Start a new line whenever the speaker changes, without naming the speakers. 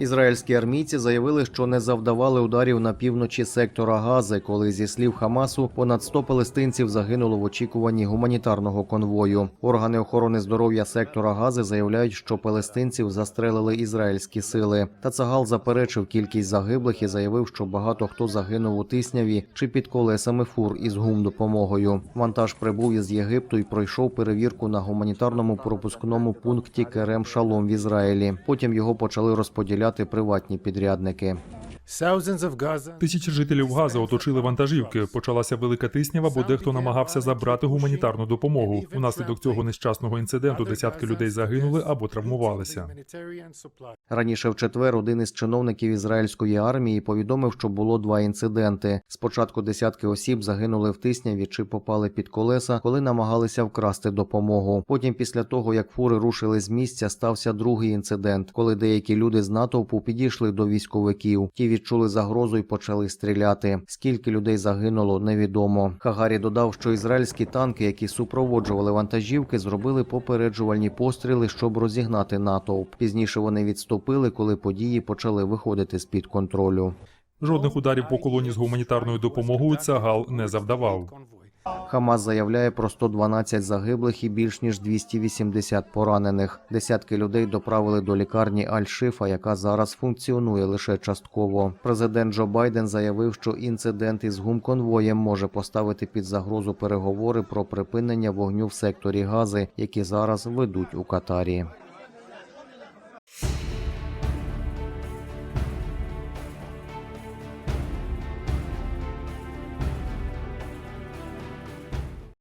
Ізраїльські армійці заявили, що не завдавали ударів на півночі сектора Гази, коли зі слів Хамасу понад 100 палестинців загинуло в очікуванні гуманітарного конвою. Органи охорони здоров'я сектора Гази заявляють, що палестинців застрелили ізраїльські сили. Та Цагал заперечив кількість загиблих і заявив, що багато хто загинув у тисняві чи під колесами фур із гумдопомогою. Вантаж прибув із Єгипту і пройшов перевірку на гуманітарному пропускному пункті Керем Шалом в Ізраїлі. Потім його почали розподіляти приватні підрядники.
Тисячі жителів Гази оточили вантажівки. Почалася велика тиснява, бо дехто намагався забрати гуманітарну допомогу. Унаслідок цього нещасного інциденту десятки людей загинули або травмувалися.
Раніше в четвер один із чиновників ізраїльської армії повідомив, що було два інциденти. Спочатку десятки осіб загинули в тисняві чи попали під колеса, коли намагалися вкрасти допомогу. Потім, після того як фури рушили з місця, стався другий інцидент, коли деякі люди з натовпу підійшли до військовиків. Ті відчули загрозу і почали стріляти. Скільки людей загинуло, невідомо. Хагарі додав, що ізраїльські танки, які супроводжували вантажівки, зробили попереджувальні постріли, щоб розігнати натовп. Пізніше вони відступили, коли події почали виходити з під контролю.
Жодних ударів по колоні з гуманітарною допомогою Цагал не завдавав.
Хамас заявляє про 112 загиблих і більш ніж 280 поранених. Десятки людей доправили до лікарні Аль-Шифа, яка зараз функціонує лише частково. Президент Джо Байден заявив, що інцидент із гумконвоєм може поставити під загрозу переговори про припинення вогню в секторі Гази, які зараз ведуть у Катарі.